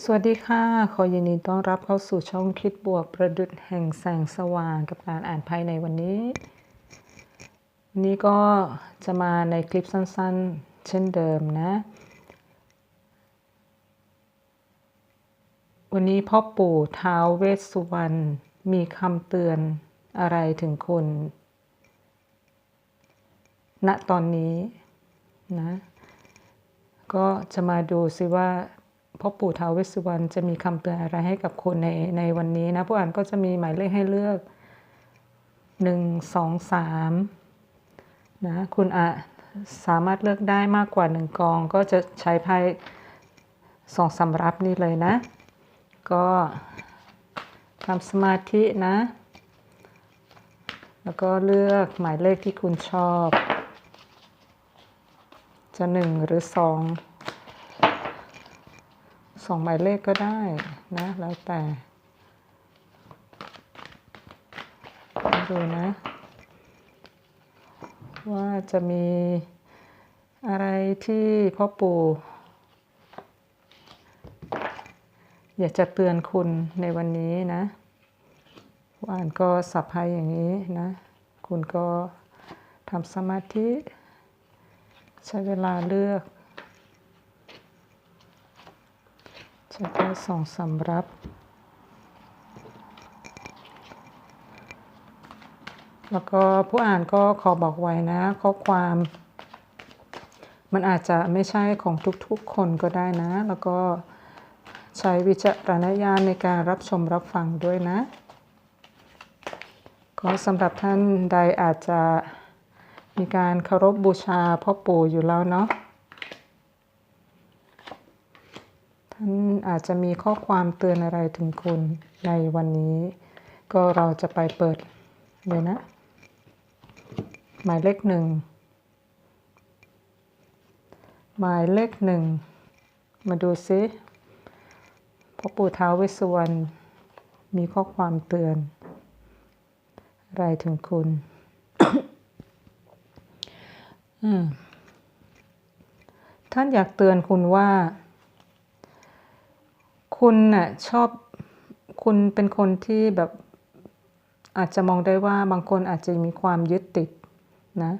สวัสดีค่ะ ขอยินดีต้อนรับเข้าสู่ช่องคิดบวกประดุดแห่งแสงสว่างกับการอ่านไพ่ในวันนี้นนี้ก็จะมาในคลิปสั้นๆ เช่นเดิมนะ วันนี้พ่อปู่ท้าวเวสสุวรรณมีคำเตือนอะไรถึงคุณณตอนนี้นะ ก็จะมาดูซิว่า พ่อปู่ท้าวเวสสุวรรณจะมีคำเตือนอะไรให้กับคุณในในวันนี้นะผู้อ่านก็จะมีหมายเลขให้เลือกหนึ่งสองสามนะคุณอาจสามารถเลือกได้มากกว่าหนึ่งกอง ก็จะใช้ไพ่สองสำรับนี่เลยนะ ก็ทำสมาธินะ แล้วก็เลือกหมายเลขที่คุณชอบ จะหนึ่งหรือสอง สองหมายเลขก็ได้นะ แล้วแต่ ดูนะ ว่าจะมีอะไรที่พ่อปู่อยากจะเตือนคุณในวันนี้นะว่านก็สับไพ่อย่างนี้นะ คุณก็ทำสมาธิ ใช้เวลาเลือก ใช้แค่สองสำรับ แล้วก็ผู้อ่านก็ขอบอกไว้นะ ข้อความมันอาจจะไม่ใช่ของทุกๆคนก็ได้นะ แล้วก็ใช้วิจารณญาณในการรับชมรับฟังด้วยนะ ก็สำหรับท่านใดอาจจะมีการเคารพบบูชาพ่อปู่อยู่แล้วเนาะ ท่านอาจจะมีข้อความเตือนอะไรถึงคุณในวันนี้ ก็เราจะไปเปิดเลยนะ หมายเลขหนึ่งหมายเลขหนึ่งมาดูซิพ่อปู่ท้าวเวสสุวรรณมีข้อความเตือน อะไรถึงคุณท่านอยากเตือนคุณว่า คุณน่ะชอบคุณเป็นคนที่แบบอาจจะมองได้ว่าบางคนอาจจะมีความยึดติดนะ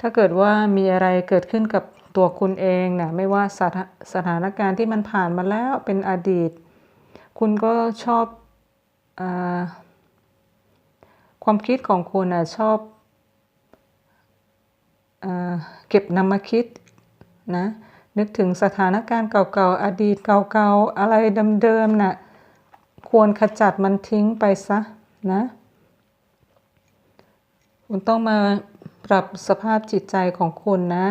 ถ้าเกิดว่ามีอะไรเกิดขึ้นกับตัวคุณเองนะไม่ว่าสถาสถานการณ์ที่มันผ่านมาแล้วเป็นอดีต คุณก็ชอบอความคิดของคุณนะชอบอเก็บนำมาคิดนะ นึกถึงสถานการณ์เก่าๆ อดีตเก่าๆ อะไรเดิมๆนะ่ะ ควรขจัดมันทิ้งไปซะนะ คุณต้องมาปรับสภาพจิตใจของคุณนะ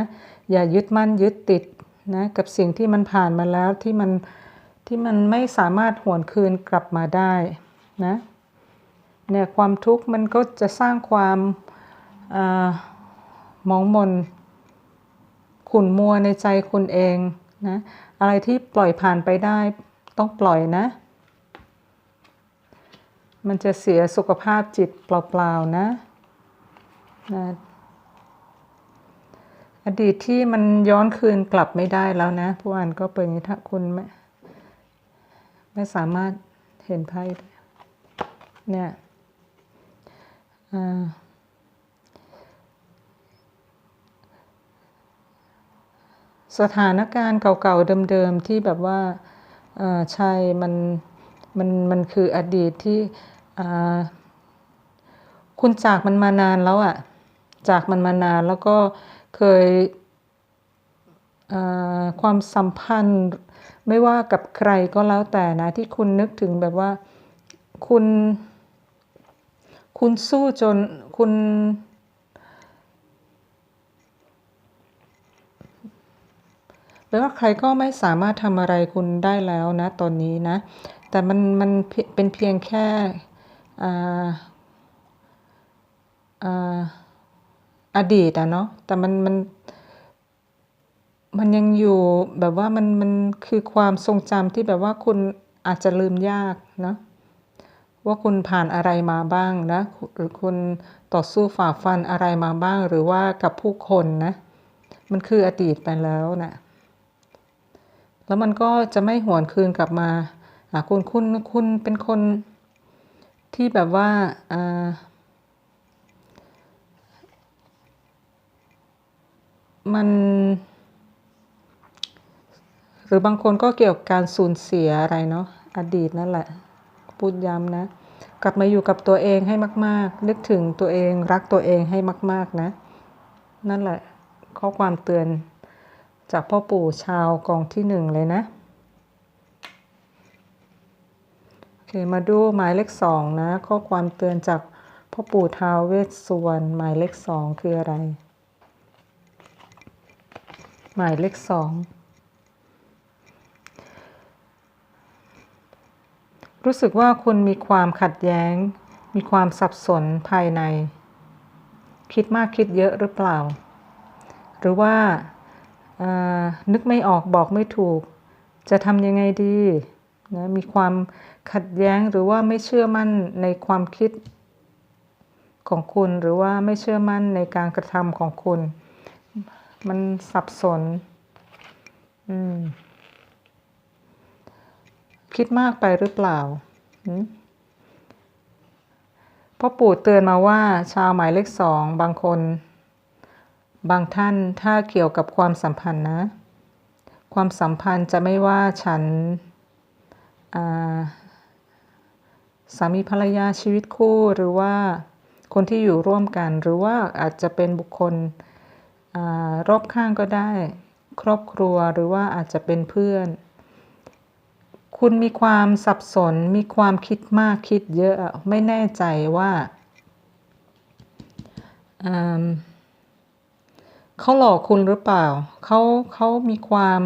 อย่ายึดมั่นยึดติดนะกับสิ่งที่มันผ่านมาแล้วที่มันที่มันไม่สามารถหวนคืนกลับมาได้นะเนี่ยความทุกข์มันก็จะสร้างความอมองมน ขุ่นมัวในใจคุณเองนะอะไรที่ปล่อยผ่านไปได้ต้องปล่อยนะ มันจะเสียสุขภาพจิตเปล่าๆนะนะอดีตที่มันย้อนคืนกลับไม่ได้แล้วนะ ผู้อ่านก็เป็นถ้าคุณไม่ไม่สามารถเห็นไพ่เนี่ย สถานการณ์เก่าๆเดิมๆที่แบบว่าใช่มันมันมันคืออดีตที่คุณจากมันมานานแล้วอะ่ะจากมันมานานแล้วก็เคยความสัมพันธ์ไม่ว่ากับใครก็แล้วแต่นะที่คุณนึกถึงแบบว่าคุณ คุณสู้จนคุณ แปลว่าใครก็ไม่สามารถทำอะไรคุณได้แล้วนะตอนนี้นะ แต่มันมันเป็นเพียงแค่อดีตอะเนาะแต่มันมันมันยังอยู่แบบว่ามันมันคือความทรงจำที่แบบว่าคุณอาจจะลืมยากนะว่าคุณผ่านอะไรมาบ้างนะหรือคุณต่อสู้ฝ่าฟันอะไรมาบ้างหรือว่ากับผู้คนนะ มันคืออดีตไปแล้วนะ แล้วมันก็จะไม่หวนคืนกลับมาหาคุณคุณคุณเป็นคนที่แบบว่าอมัน หรือบางคนก็เกี่ยวกับการสูญเสียอะไรเนาะอดีตนั่นแหละ พูดย้ำนะ กลับมาอยู่กับตัวเองให้มาก ๆ นึกถึงตัวเองรักตัวเองให้มาก ๆ นะ นั่นแหละ ข้อความเตือน จากพ่อปู่ชาวกองที่หนึ่งเลยนะโอเคมาดูหมายเลขสองนะ ข้อความเตือนจากพ่อปู่ท้าวเวสสุวรรณหมายเลขสองคืออะไร หมายเลขสองรู้สึกว่าคุณมีความขัดแย้ง มีความสับสนภายใน คิดมากคิดเยอะหรือเปล่า หรือว่า นึกไม่ออกบอกไม่ถูก จะทำยังไงดีนะมีความขัดแย้งหรือว่าไม่เชื่อมั่นในความคิดของคุณหรือว่าไม่เชื่อมั่นในการกระทำของคุณ มันสับสนคิดมากไปหรือเปล่าพ่อปู่เตือนมาว่าชาวหมายเลขสองบางคน บางท่านถ้าเกี่ยวกับความสัมพันธ์นะ ความสัมพันธ์จะไม่ว่าฉันสามีภรรยาชีวิตคู่หรือว่าคนที่อยู่ร่วมกัน หรือว่าอาจจะเป็นบุคคลอรอบข้างก็ได้ ครอบครัวหรือว่าอาจจะเป็นเพื่อน คุณมีความสับสนมีความคิดมากคิดเยอะไม่แน่ใจว่า เขาหลอกคุณหรือเปล่า เขาเขามีความ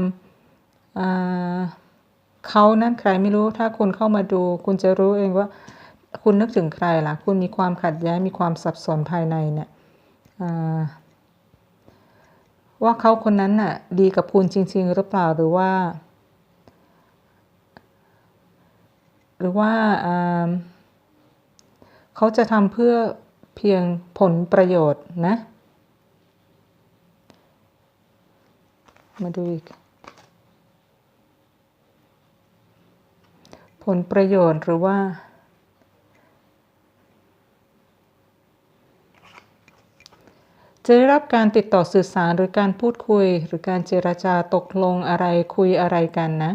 เขานั่นใครไม่รู้ ถ้าคุณเข้ามาดู คุณจะรู้เองว่า คุณนึกถึงใครล่ะ คุณมีความขัดแย้ง มีความสับสนภายในเนี่ยว่าเขาคนนั้นน่ะ ดีกับคุณจริง ๆ หรือเปล่า หรือว่า หรือว่าเขาจะทำเพื่อเพียงผลประโยชน์นะ มาดูอีก ผลประโยชน์หรือว่า จะได้รับการติดต่อสื่อสารหรือการพูดคุย หรือการเจรจาตกลงอะไรคุยอะไรกันนะ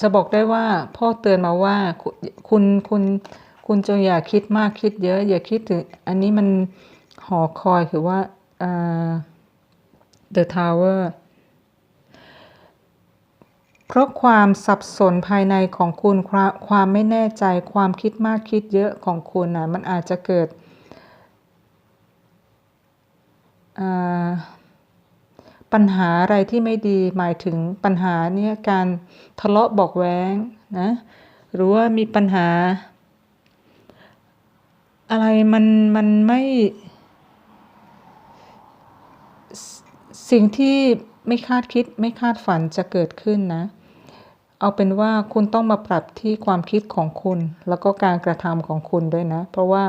จะบอกได้ว่าพ่อเตือนมาว่าคุณคุณคุณจงอย่าคิดมากคิดเยอะ อย่าคิดถึง อันนี้มันหอคอยคือว่า The Tower เพราะความสับสนภายในของคุณความไม่แน่ใจความคิดมากคิดเยอะของคุณนะมันอาจจะเกิดปัญหาอะไรที่ไม่ดีหมายถึงปัญหาเนี่ยการทะเลาะบอกแว้งนะหรือว่ามีปัญหา อะไรมันมันไม่ สิ่งที่ไม่คาดคิดไม่คาดฝันจะเกิดขึ้นนะ เอาเป็นว่าคุณต้องมาปรับที่ความคิดของคุณ แล้วก็การกระทำของคุณด้วยนะ เพราะว่า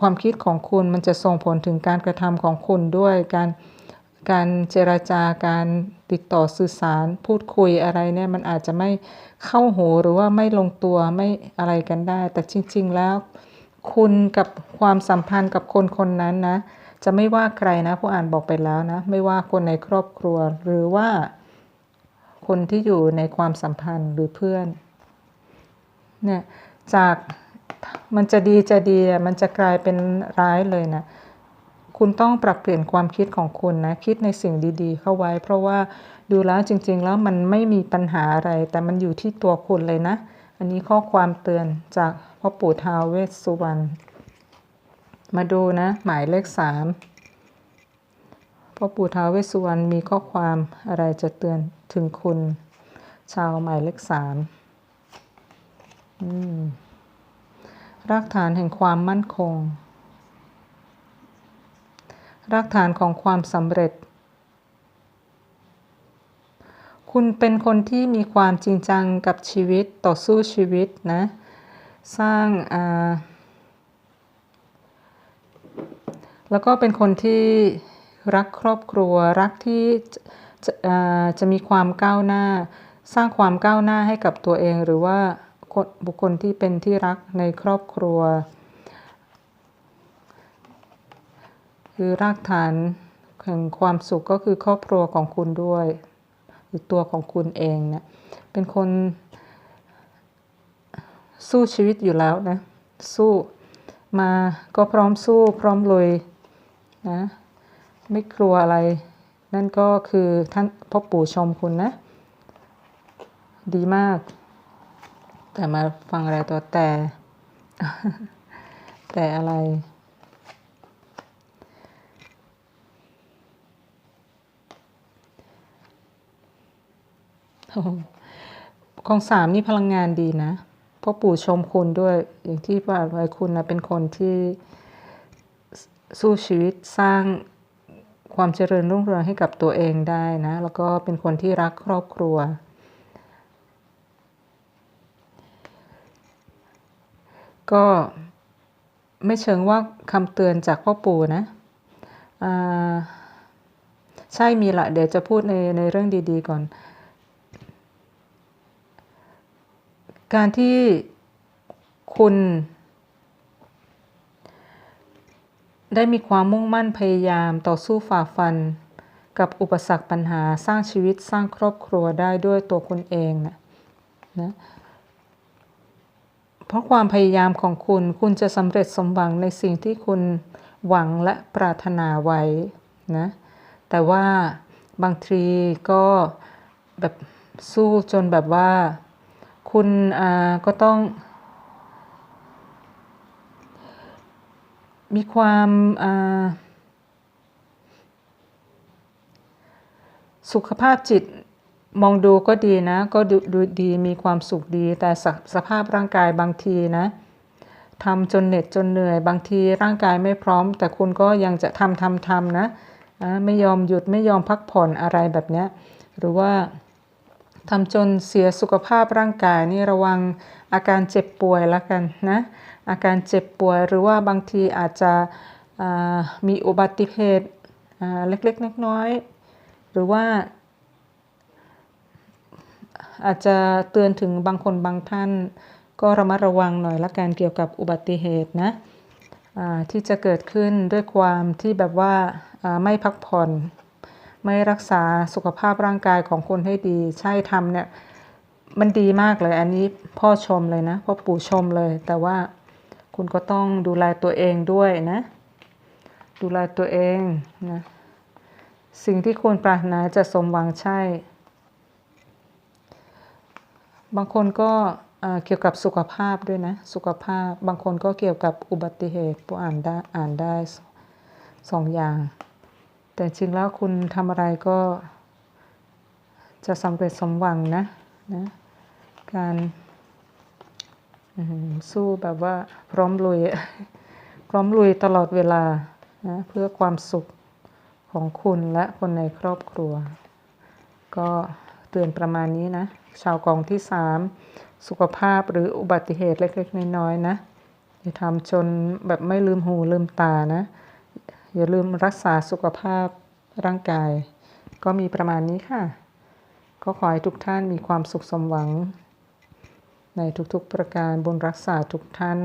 ความคิดของคุณมันจะส่งผลถึงการกระทำของคุณด้วยการการเจราจาการติดต่อสื่อสารพูดคุยอะไรเนี่ยมันอาจจะไม่เข้าหูหรือว่าไม่ลงตัวไม่อะไรกันได้ แต่จริง ๆ แล้ว คุณกับความสัมพันธ์กับคนคนนั้นนะ จะไม่ว่าใครนะผู้อ่านบอกไปแล้วนะ ไม่ว่าคนในครอบครัว หรือว่าคนที่อยู่ในความสัมพันธ์หรือเพื่อนเนี่ยจากมันจะดีจะดีมันจะกลายเป็นร้ายเลยนะ คุณต้องปรับเปลี่ยนความคิดของคุณนะ คิดในสิ่งดีๆ เข้าไว้ เพราะว่าดูแล้วจริง ๆ แล้วมันไม่มีปัญหาอะไร แต่มันอยู่ที่ตัวคุณเลยนะ อันนี้ข้อความเตือนจากพ่อปู่ท้าวเวสสุวรรณ มาดูนะ หมายเลขสามพ่อปู่ท้าวเวสสุวรรณมีข้อความอะไรจะเตือนถึงคุณ ชาวหมายเลขสามรากฐานแห่งความมั่นคง รากฐานของความสำเร็จ คุณเป็นคนที่มีความจริงจังกับชีวิตต่อสู้ชีวิตนะ สร้างอ่า แล้วก็เป็นคนที่รักครอบครัว รักที่จะจะมีความก้าวหน้า สร้างความก้าวหน้าให้กับตัวเอง หรือว่าบุคคลที่เป็นที่รักในครอบครัว คือรากฐานแห่งความสุขก็คือครอบครัวของคุณด้วยหรือตัวของคุณเองเนะเป็นคนสู้ชีวิตอยู่แล้วนะ สู้มาก็พร้อมสู้พร้อมลุย นะ ไม่กลัวอะไร นั่นก็คือท่านพ่อปู่ชมคุณนะ ดีมาก แต่มาฟังอะไรตัวแต่ แต่อะไรของสามนี่พลังงานดีนะพ่อปู่ชมคุณด้วยอย่างที่ว่าไว้คุณนะเป็นคนที่ สู้ชีวิตสร้างความเจริญรุ่งเรืองให้กับตัวเองได้นะ แล้วก็เป็นคนที่รักครอบครัว ก็ไม่เชิงว่าคำเตือนจากพ่อปู่นะใช่มีละเดี๋ยวจะพูดในในเรื่องดีๆก่อน การที่คุณ ได้มีความมุ่งมั่นพยายามต่อสู้ฝ่าฟัน กับอุปสรรคปัญหาสร้างชีวิตสร้างครอบครัวได้ด้วยตัวคุณเองนะนะเพราะความพยายามของคุณคุณจะสำเร็จสมหวังในสิ่งที่คุณหวังและปรารถนาไว้นะแต่ว่าบางทีก็แบบสู้จนแบบว่า คุณอ่าก็ต้อง มีความสุขภาพจิตมองดูก็ดีนะ ก็ดูดดีมีความสุขดี แต่สสภาพร่างกายบางทีนะทำจนเหน็ดจนเหนื่อย บางทีร่างกายไม่พร้อม แต่คุณก็ยังจะทำทำทำนะไม่ยอมหยุดไม่ยอมพักผ่อนอะไรแบบนี้หรือว่าทำจนเสียสุขภาพร่างกายนี่ระวัง อาการเจ็บป่วยละกันนะอาการเจ็บป่วยหรือว่าบางทีอาจจะมีอุบัติเหตุเล็กๆน้อยๆหรือว่า อาจจะเตือนถึงบางคนบางท่าน ก็ระมัดระวังหน่อยละกันเกี่ยวกับอุบัติเหตุนะที่จะเกิดขึ้นด้วยความที่แบบว่าไม่พักผ่อน ไม่รักษาสุขภาพร่างกายของคนให้ดี ใช่ทำเนี่ย มันดีมากเลย อันนี้พ่อชมเลยนะพ่อปู่ชมเลย แต่ว่าคุณก็ต้องดูแลตัวเองด้วยนะ ดูแลตัวเองนะสิ่งที่คุณปรารถนาจะสมหวังใช่ บางคนก็เกี่ยวกับสุขภาพด้วยนะ สุขภาพบางคนก็เกี่ยวกับอุบัติเหตุผู้อ่านได้อ่านได้สองอย่าง แต่จริงแล้วคุณทำอะไรก็จะสำเร็จสมหวังนะนะ การสู้แบบว่าพร้อมลุย พร้อมลุยตลอดเวลานะเพื่อความสุขของคุณและคนในครอบครัว ก็เตือนประมาณนี้นะ ชาวกองที่สามสุขภาพหรืออุบัติเหตุเล็กๆ น้อยๆนะ อย่าทำจนแบบไม่ลืมหูลืมตานะ อย่าลืมรักษาสุขภาพร่างกาย ก็มีประมาณนี้ค่ะ ก็ขอให้ทุกท่านมีความสุขสมหวัง ในทุกๆประการบุญรักษาทุกท่าน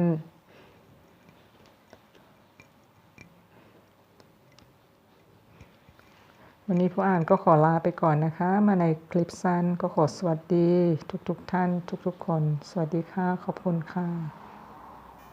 วันนี้ผู้อ่านก็ขอลาไปก่อนนะคะ มาในคลิปสั้นก็ขอสวัสดี ทุกๆทท่าน ทุกๆคน สวัสดีค่ะ ขอบคุณค่ะ